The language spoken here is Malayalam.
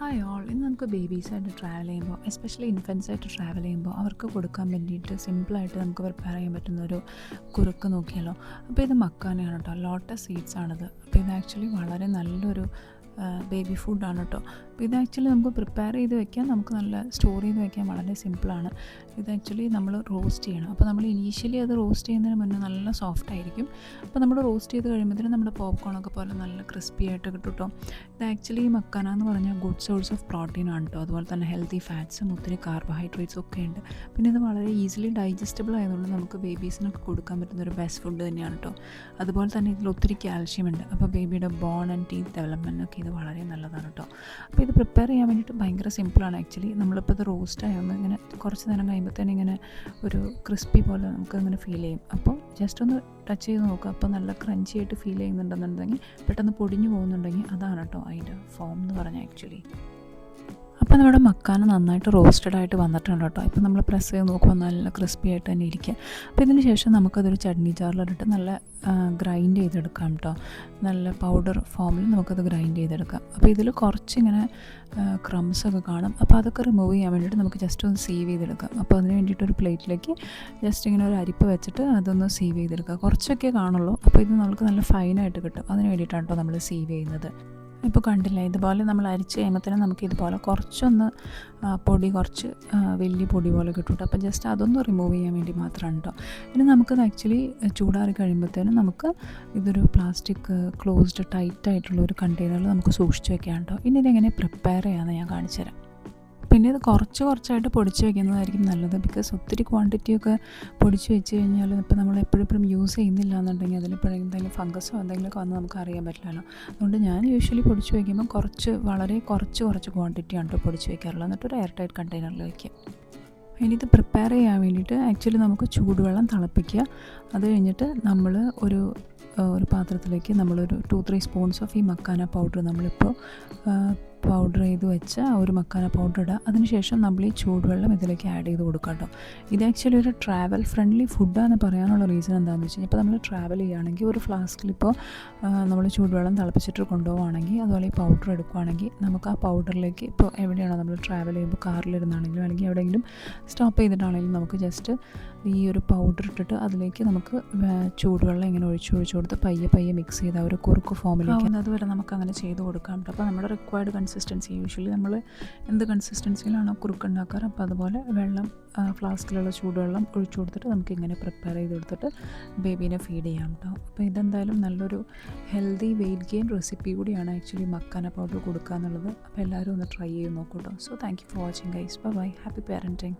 ഹായ് ഓൾ ഇന്ന് നമുക്ക് ബേബീസായിട്ട് ട്രാവൽ ചെയ്യുമ്പോൾ എസ്പെഷ്യലി ഇൻഫൻസായിട്ട് ട്രാവൽ ചെയ്യുമ്പോൾ അവർക്ക് കൊടുക്കാൻ വേണ്ടിയിട്ട് സിമ്പിളായിട്ട് നമുക്ക് പ്രിപ്പയർ ചെയ്യാൻ പറ്റുന്ന ഒരു കുറുക്ക് നോക്കിയാലോ. അപ്പോൾ ഇത് മക്കാനയാണ് കേട്ടോ. ലോട്ടസ് സീഡ്സ് ആണിത്. അപ്പോൾ ഇത് ആക്ച്വലി വളരെ നല്ലൊരു ബേബി ഫുഡാണ് കേട്ടോ. അപ്പോൾ ഇത് ആക്ച്വലി നമുക്ക് പ്രിപ്പയർ ചെയ്ത് വെക്കാൻ നമുക്ക് നല്ല സ്റ്റോർ ചെയ്ത് വെക്കാൻ വളരെ സിമ്പിളാണ് ഇത് ആക്ച്വലി നമ്മൾ റോസ്റ്റ് ചെയ്യണം. അപ്പോൾ നമ്മൾ ഇനീഷ്യലി അത് റോസ്റ്റ് ചെയ്യുന്നതിന് മുന്നേ നല്ല സോഫ്റ്റ് ആയിരിക്കും. അപ്പോൾ നമ്മൾ റോസ്റ്റ് ചെയ്ത് കഴിയുമ്പോഴത്തേനും നമ്മുടെ പോപ്കോണൊക്കെ പോലെ നല്ല ക്രിസ്പി ആയിട്ട് കിട്ടും കേട്ടോ ഇത് ആക്ച്വലി മക്കാന എന്ന് പറഞ്ഞാൽ ഗുഡ് സോഴ്സ് ഓഫ് പ്രോട്ടീൻ ആണ് കേട്ടോ അതുപോലെ തന്നെ ഹെൽത്തി ഫാറ്റ്സും ഒത്തിരി കാർബോഹൈഡ്രേറ്റ്സും ഒക്കെ ഉണ്ട്. പിന്നെ ഇത് വളരെ ഈസിലി ഡൈജസ്റ്റബിൾ ആയതുകൊണ്ട് നമുക്ക് ബേബീസിനൊക്കെ കൊടുക്കാൻ പറ്റുന്ന ഒരു ബെസ്റ്റ് ഫുഡ് തന്നെയാണ് കേട്ടോ അതുപോലെ തന്നെ ഇതിൽ ഒത്തിരി കാൽഷ്യം ഉണ്ട്. അപ്പോൾ ബേബിയുടെ ബോൺ ആൻഡ് ടീത്ത് ഡെവലപ്മെന്റിനൊക്കെ ഇത് വളരെ നല്ലതാണ് കേട്ടോ അപ്പോൾ ഇത് പ്രിപ്പയർ ചെയ്യാൻ വേണ്ടിയിട്ട് ഭയങ്കര സിമ്പിളാണ് ആക്ച്വലി നമ്മളിപ്പോൾ ഇത് റോസ്റ്റ് ഒന്ന് ഇങ്ങനെ കുറച്ച് നേരം കഴിയുമ്പോഴത്തേനും ഇങ്ങനെ ഒരു ക്രിസ്പി പോലെ നമുക്ക് അങ്ങനെ ഫീൽ ചെയ്യും. അപ്പോൾ ജസ്റ്റ് ഒന്ന് ടച്ച് ചെയ്ത് നോക്കുക അപ്പോൾ നല്ല ക്രഞ്ചി ആയിട്ട് ഫീൽ ചെയ്യുന്നുണ്ടെന്നുണ്ടെങ്കിൽ പെട്ടെന്ന് പൊടിഞ്ഞു പോകുന്നുണ്ടെങ്കിൽ അതാണ് കേട്ടോ അതിന്റെ ഫോം എന്ന് പറഞ്ഞാൽ ആക്ച്വലി അപ്പോൾ നമ്മുടെ മക്കാന നന്നായിട്ട് റോസ്റ്റഡ് ആയിട്ട് വന്നിട്ടുണ്ട് കേട്ടോ. ഇപ്പോൾ നമ്മൾ പ്രസ് ചെയ്ത് നോക്കുമ്പോൾ നല്ല ക്രിസ്പി ആയിട്ട് തന്നെ ഇരിക്കുക. അപ്പോൾ ഇതിന് ശേഷം നമുക്കതൊരു ചട്നി ജാറിലിട്ട് നല്ല ഗ്രൈൻഡ് ചെയ്തെടുക്കാം കേട്ടോ. നല്ല പൗഡർ ഫോമിൽ നമുക്കത് ഗ്രൈൻഡ് ചെയ്തെടുക്കാം. അപ്പോൾ ഇതിൽ കുറച്ചിങ്ങനെ ക്രംസ് ഒക്കെ കാണും. അപ്പോൾ അതൊക്കെ റിമൂവ് ചെയ്യാൻ വേണ്ടിയിട്ട് നമുക്ക് ജസ്റ്റ് ഒന്ന് സീവ് ചെയ്തെടുക്കാം. അപ്പോൾ അതിന് വേണ്ടിയിട്ട് ഒരു പ്ലേറ്റിലേക്ക് ജസ്റ്റ് ഇങ്ങനെ ഒരു അരിപ്പ് വെച്ചിട്ട് അതൊന്ന് സീവ് ചെയ്തെടുക്കുക കുറച്ചൊക്കെ കാണുള്ളൂ. അപ്പോൾ ഇത് നമുക്ക് നല്ല ഫൈനായിട്ട് കിട്ടും. അതിന് വേണ്ടിയിട്ടാണ് കേട്ടോ നമ്മൾ സീവ് ചെയ്യുന്നത്. ഇപ്പോൾ കണ്ടില്ല ഇതുപോലെ നമ്മൾ അരിച്ച് കഴിയുമ്പോൾ നമുക്ക് ഇതുപോലെ കുറച്ചൊന്ന് പൊടി കുറച്ച് വലിയ പൊടി പോലെ കിട്ടും അപ്പോൾ ജസ്റ്റ് അതൊന്ന് റിമൂവ് ചെയ്യാൻ വേണ്ടി മാത്രമാണ് കേട്ടോ. ഇനി നമുക്കത് ആക്ച്വലി ചൂടാറി കഴിയുമ്പോഴത്തേനും നമുക്ക് ഇതൊരു പ്ലാസ്റ്റിക് ക്ലോസ്ഡ് ടൈറ്റ് ആയിട്ടുള്ള ഒരു കണ്ടെയ്നറിൽ നമുക്ക് സൂക്ഷിച്ച് വെക്കാം കേട്ടോ. ഇനി ഇതെങ്ങനെ പ്രിപ്പയർ ചെയ്യാമെന്ന് ഞാൻ കാണിച്ചു തരാം പിന്നെ ഇത് കുറച്ച് കുറച്ചായിട്ട് പൊടിച്ച് വെക്കുന്നതായിരിക്കും നല്ലത്. ബിക്കോസ് ഒത്തിരി ക്വാണ്ടിറ്റി ഒക്കെ പൊടിച്ച് വെച്ച് കഴിഞ്ഞാൽ ഇപ്പോൾ നമ്മൾ എപ്പോഴെപ്പോഴും യൂസ് ചെയ്യുന്നില്ല എന്നുണ്ടെങ്കിൽ അതിലിപ്പോഴും എന്തെങ്കിലും ഫംഗസോ എന്തെങ്കിലുമൊക്കെ വന്ന് നമുക്ക് അറിയാൻ പറ്റില്ലല്ലോ. അതുകൊണ്ട് ഞാൻ യൂഷ്വലി പൊടിച്ച് വയ്ക്കുമ്പോൾ കുറച്ച് വളരെ കുറച്ച് കുറച്ച് ക്വാണ്ടിറ്റിയാണ് കേട്ടോ പൊടിച്ച് വയ്ക്കാറുള്ളത് എന്നിട്ട് ഒരു എയർ ടൈറ്റ് കണ്ടെയ്നറിൽ വയ്ക്കുക ഇനി ഇത് പ്രിപ്പയർ ചെയ്യാൻ വേണ്ടിയിട്ട് ആക്ച്വലി നമുക്ക് ചൂടുവെള്ളം തിളപ്പിക്കുക. അത് കഴിഞ്ഞിട്ട് നമ്മൾ ഒരു ഒരു പാത്രത്തിലേക്ക് നമ്മളൊരു ടു ത്രീ സ്പൂൺസ് ഓഫ് ഈ മക്കാന പൗഡർ നമ്മളിപ്പോൾ പൗഡർ ചെയ്ത് വെച്ച ആ ഒരു മക്കാന പൗഡർ ഇടുക അതിനുശേഷം നമ്മൾ ഈ ചൂടുവെള്ളം ഇതിലേക്ക് ആഡ് ചെയ്ത് കൊടുക്കാം കേട്ടോ ഇത് ആക്ച്വലി ഒരു ട്രാവൽ ഫ്രണ്ട്ലി ഫുഡാന്ന് പറയാനുള്ള റീസൺ എന്താണെന്ന് വെച്ച് കഴിഞ്ഞാൽ ഇപ്പോൾ നമ്മൾ ട്രാവൽ ചെയ്യുകയാണെങ്കിൽ ഒരു ഫ്ലാസ്കിൽ ഇപ്പോൾ നമ്മൾ ചൂടുവെള്ളം തിളപ്പിച്ചിട്ട് കൊണ്ടുപോവുകയാണെങ്കിൽ അതുപോലെ ഈ പൗഡർ എടുക്കുകയാണെങ്കിൽ നമുക്ക് ആ പൗഡറിലേക്ക് ഇപ്പോൾ എവിടെയാണോ നമ്മൾ ട്രാവൽ ചെയ്യുമ്പോൾ കാറിലിരുന്നാണെങ്കിലും അല്ലെങ്കിൽ എവിടെയെങ്കിലും സ്റ്റോപ്പ് ചെയ്തിട്ടാണെങ്കിലും നമുക്ക് ജസ്റ്റ് ഈ ഒരു പൗഡർ ഇട്ടിട്ട് അതിലേക്ക് നമുക്ക് ചൂടുവെള്ളം ഇങ്ങനെ ഒഴിച്ചു ഒഴിച്ചു കൊടുത്ത് പയ്യെ പയ്യെ മിക്സ് ചെയ്ത് ആ ഒരു കുറുക്ക് ഫോമിലേക്ക് അതുവരെ നമുക്ക് അങ്ങനെ ചെയ്ത് കൊടുക്കാം കേട്ടോ അപ്പോൾ നമ്മുടെ റിക്വയർഡ് കൺസിസ്റ്റൻസി യൂഷ്വലി നമ്മൾ എന്ത് കൺസിസ്റ്റൻസിയിലാണോ കുറുക്ക് ഉണ്ടാക്കാറ് അപ്പോൾ അതുപോലെ വെള്ളം ഫ്ലാസ്കിലുള്ള ചൂടുവെള്ളം ഒഴിച്ചു കൊടുത്തിട്ട് നമുക്ക് ഇങ്ങനെ പ്രിപ്പയർ ചെയ്ത് കൊടുത്തിട്ട് ബേബീനെ ഫീഡ് ചെയ്യാം കേട്ടോ അപ്പോൾ ഇതെന്തായാലും നല്ലൊരു ഹെൽത്തി വെയിറ്റ് ഗെയിൻ റെസിപ്പി കൂടിയാണ് ആക്ച്വലി മക്കാന പൗഡർ കൊടുക്കുക എന്നുള്ളത് അപ്പോൾ എല്ലാവരും ഒന്ന് ട്രൈ ചെയ്ത് നോക്കൂ കേട്ടോ so thank you for watching guys bye happy parenting